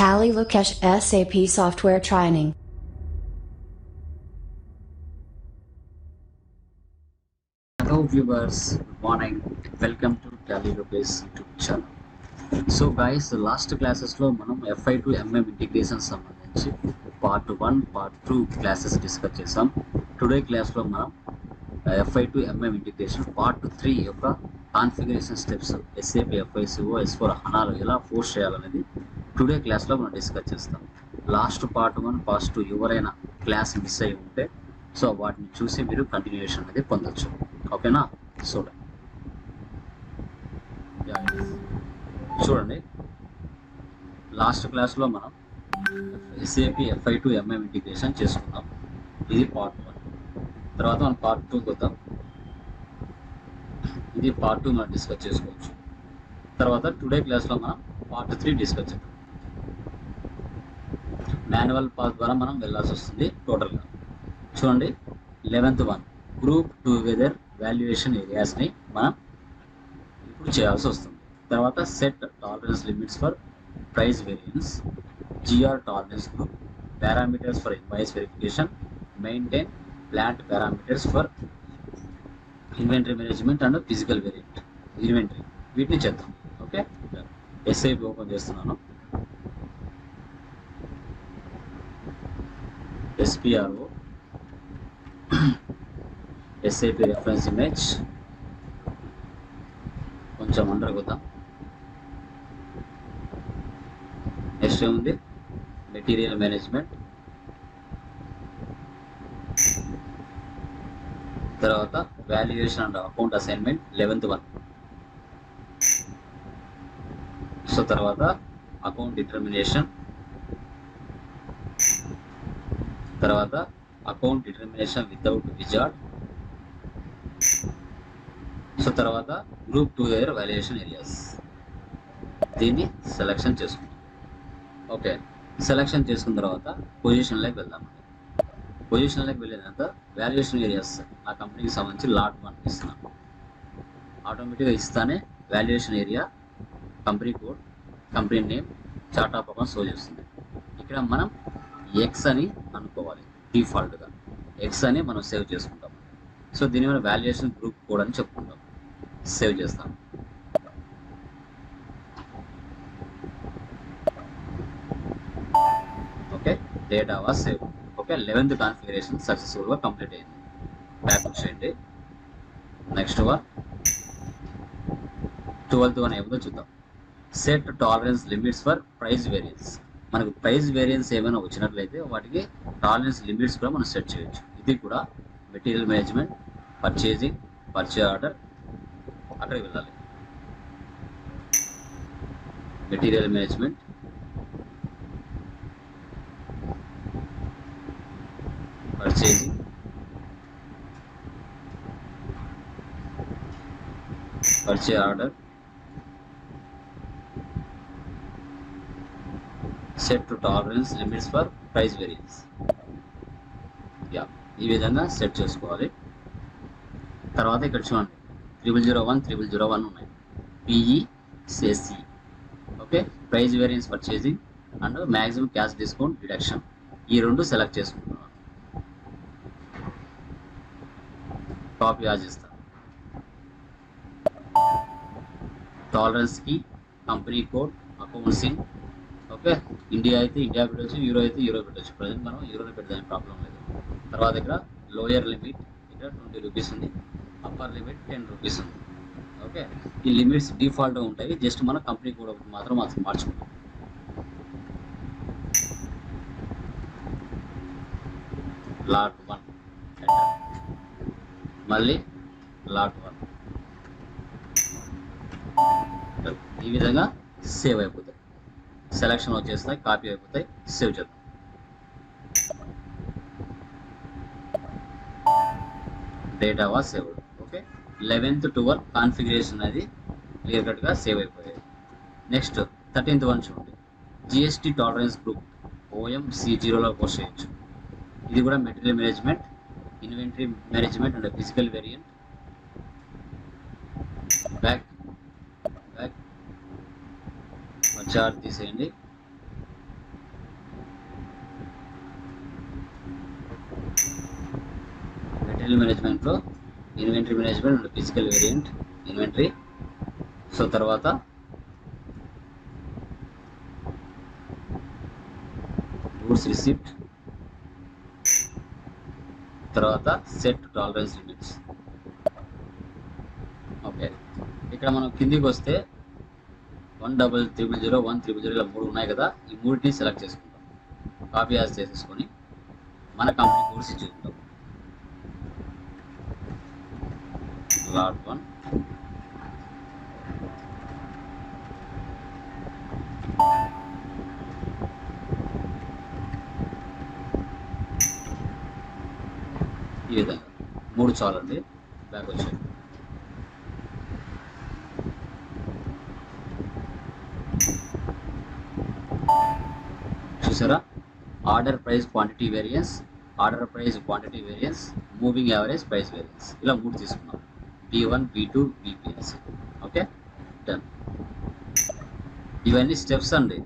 Tally Lukesh SAP Software Training. Hello viewers, good morning. Welcome to Tally Lopez YouTube channel. So guys last క్లాసెస్లో మనం FI to MM integration సంబంధించి part one part two classes discuss చేసాం today క్లాస్లో మనం FI to MM integration part three యొక్క configuration steps SAP FICO S four హనాలు ఎలా ఫోర్స్ చేయాలనేది టుడే క్లాస్లో మనం డిస్కస్ చేస్తాం. Last part one part two ఎవరైనా క్లాస్ మిస్ అయి ఉంటే సో వాటిని చూసి మీరు కంటిన్యూషన్ అనేది పొందొచ్చు. ఓకేనా? చూడండి. చూడండి. లాస్ట్ క్లాస్లో మనం SAP FI to MM integration చేసుకుందాం. ఇది పార్ట్ వన్. తర్వాత మనం పార్ట్ టూకి వద్దాం. ఇది పార్ట్ టూ మనం డిస్కస్ చేసుకోవచ్చు. తర్వాత టుడే క్లాస్లో మనం పార్ట్ త్రీ డిస్కస్ చేద్దాం. మాన్యువల్ పాత్ ద్వారా మనం వెళ్ళాల్సి వస్తుంది టోటల్గా. చూడండి eleventh one group together valuation ఏరియాస్ని మనం ఇప్పుడు చేయాల్సి వస్తుంది. తర్వాత set tolerance limits for price variance GR tolerance group parameters for invoice verification maintain plant parameters for inventory management and physical variant inventory వీటిని చేద్దాం. ఓకే ఎస్ఐపి ఓపెన్ చేస్తున్నాను. SPRO SAP reference image కొంచెం under కొద్దాం next ఏముంది? Material management తర్వాత valuation and account assignment eleventh one so తర్వాత account determination తర్వాత account determination without wizard so తర్వాత group two air valuation areas దీన్ని సెలెక్షన్ చేసుకుందాం ఓకే సెలెక్షన్ చేసుకున్న తర్వాత పొజిషన్లోకి వెళ్దాం. పొజిషన్లోకి వెళ్ళిన తర్వాత వాల్యుయేషన్ ఏరియాస్ నా కంపెనీకి సంబంధించి లాట్ వన్ ఇస్తున్నాను ఆటోమేటిక్గా ఇస్తానే valuation area company code company name chart of account show చేస్తుంది. ఇక్కడ మనం ఎక్స్ అని అనుకోవాలి డిఫాల్ట్గా ఎక్స్ అని మనం సేవ్ చేసుకుంటాం. సో దీని మనం వాల్యుయేషన్ గ్రూప్ కోడ్ అని చెప్పుకుంటాం. సేవ్ చేస్తాం. Okay data was save okay eleventh configuration సక్సెస్ఫుల్గా కంప్లీట్ అయింది. బ్యాక్ చేయండి నెక్స్ట్ వన్ ట్వెల్త్ వన్ ఏమిటో చూద్దాం. Set tolerance limits for price variance మనకు ప్రైస్ వేరియన్స్ ఏమైనా వచ్చినట్లయితే వాటికి టాలరెన్స్ లిమిట్స్ కూడా మనం సెట్ చేయొచ్చు. ఇది కూడా material management purchasing purchase order అక్కడికి వెళ్ళాలి. Material management purchasing purchase order set to tolerance limits for price variance యా ఈ విధంగా సెట్ చేసుకోవాలి తర్వాత ఇక్కడ చూడండి triple zero one triple zero one ఉన్నాయి PE CSC okay price variance purchasing and maximum cash discount deduction ఈ రెండు సెలెక్ట్ చేసుకుంటున్నాను కాపీ యాజ్ ఇస్తాను టాలరెన్స్కి company code accounting okay. India అయితే ఇండియా పెట్టచ్చు యూరో అయితే యూరో పెట్టచ్చు. ప్రజెంట్ మనం యూరోని పెట్టడానికి ప్రాబ్లం లేదు. తర్వాత ఇక్కడ లోయర్ లిమిట్ ఇక్కడ ట్వంటీ రూపీస్ ఉంది. అప్పర్ లిమిట్ టెన్ రూపీస్ ఉంది. ఓకే. ఈ లిమిట్స్ డిఫాల్ట్గా ఉంటాయి. జస్ట్ మన కంపెనీ కూడా ఒకటి మాత్రం మార్చు- మార్చుకుంటాం లాట్ వన్. మళ్ళీ లాట్ వన్. ఈ విధంగా సేవ్ అయిపోతుంది సెలక్షన్ వచ్చేస్తాయి కాపీ అయిపోతాయి సేవ్ చేద్దాం. Data was save okay eleventh twelve configuration అనేది క్లియర్ కట్గా సేవ్ అయిపోయాయి. నెక్స్ట్ థర్టీన్త్ వన్ చూడండి. GST tolerance group OM C జీరోలో పోస్ట్ చేయొచ్చు. ఇది కూడా material management inventory management and physical variant back చార్ తీసేయండి. మెటీరియల్ మేనేజ్మెంట్లో inventory management and physical variant inventory. So తర్వాత గూడ్స్ రిసిప్ట్. తర్వాత సెట్ టాలరెన్స్ లిమిట్స్. ఓకే. ఇక్కడ మనం కిందికి వస్తే one double triple zero one triple zero ఇలా మూడు ఉన్నాయి కదా ఈ మూడింటిని సెలెక్ట్ చేసుకుంటాం. కాపీ యాజ్ చేసేసుకొని మన కంపెనీ కోర్స్ చూద్దాం. లాట్ వన్ ఈ విధంగా మూడు చాలండి. బ్యాక్ వచ్చాయి చూసారా? Order price quantity variance order price quantity variance moving average price variance ఇలా మూడు తీసుకున్నాం. B one B two BPS okay done ఇవన్నీ స్టెప్స్ అండి.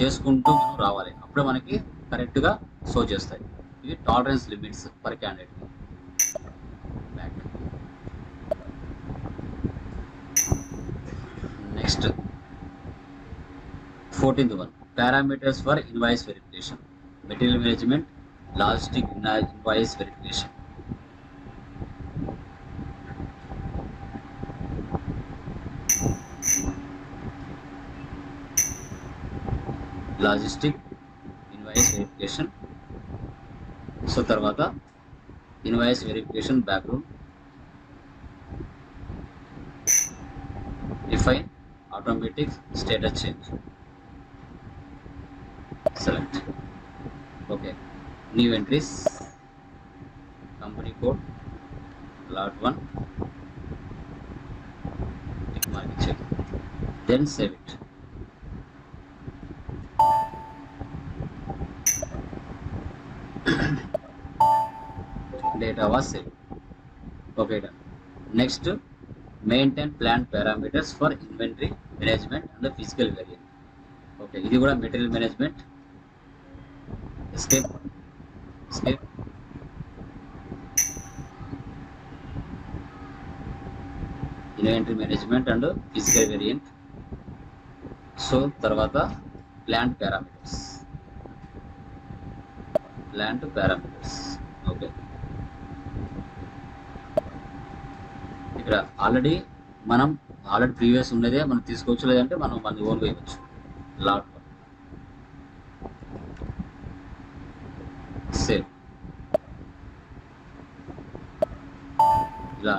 చేసుకుంటూ మనం రావాలి. అప్పుడే మనకి కరెక్ట్గా షో చేస్తాయి. ఇవి tolerance limits per candidate next fourteenth one parameters for invoice verification material management logistic invoice verification logistic invoice verification so తర్వాత invoice verification background define automatic status change select okay new entries company code lot 1 tick mark check then save it data was saved okay done next maintain plant parameters for inventory management and the physical variant okay ఇది కూడా material management escape. Escape. Inventory management and physical variant so తర్వాత plant parameters plant parameters okay ఇక్కడ already మనం already previous ఉన్నదే మనం తీసుకోవచ్చు లేదంటే మనం మన ఓన్ వేయవచ్చు. లాట్ సేవ్ ఇలా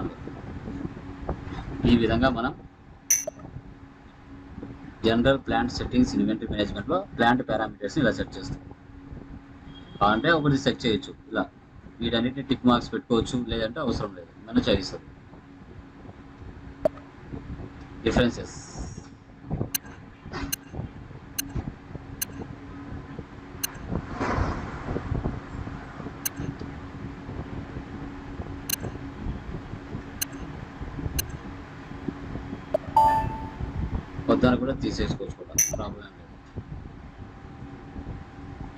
ఈ విధంగా మనం జనరల్ ప్లాంట్ సెట్టింగ్స్ ఇన్వెంటరీ మేనేజ్మెంట్లో ప్లాంట్ పారామీటర్స్ ఇలా సెట్ చేస్తాం. అంటే ఒకటి సెట్ చేయొచ్చు. ఇలా వీటన్నిటిని టిక్ మార్క్స్ పెట్టుకోవచ్చు లేదంటే అవసరం లేదు. మనం చాయిస్ డిఫరెన్సెస్ మొత్తాన్ని కూడా తీసేసుకోవచ్చు. ప్రాబ్లం లేదు.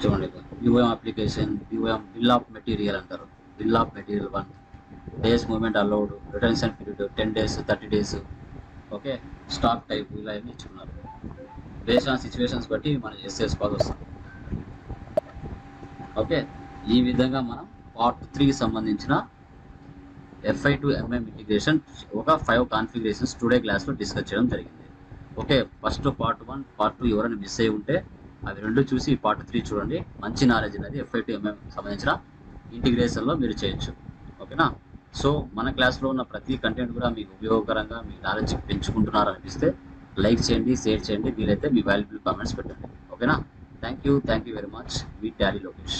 చూడండి UM application UM bill of material అంటారు. Bill of material one days movement allowed retention period ten days thirty days okay stock type ఇలా అన్ని ఇచ్చుకున్నారు. బేస్ ఆన్ సిచ్యువేషన్స్ బట్టి మనం చేసుకోవాల్సి వస్తుంది. ఓకే ఈ విధంగా మనం పార్ట్ త్రీకి సంబంధించిన ఎఫ్ఐ టు ఎంఎం ఇంటిగ్రేషన్ ఒక ఫైవ్ కాన్ఫిగరేషన్స్ టుడే క్లాస్లో డిస్కస్ చేయడం జరిగింది. Okay first part one part two ఎవరైనా మిస్ అయ్యి ఉంటే అవి రెండు చూసి పార్ట్ త్రీ చూడండి. మంచి నాలెడ్జ్ అనేది ఎఫ్ఐ ఎంఎం సంబంధించిన ఇంటిగ్రేషన్లో మీరు చేయొచ్చు. ఓకేనా? సో మన క్లాస్లో ఉన్న ప్రతి కంటెంట్ కూడా మీకు ఉపయోగకరంగా మీ నాలెడ్జ్ పెంచుకుంటున్నారు అనిపిస్తే లైక్ చేయండి షేర్ చేయండి. వీలైతే మీ వాల్యుబుల్ కామెంట్స్ పెట్టండి. ఓకేనా? Thank you thank you very much me Tally Lokesh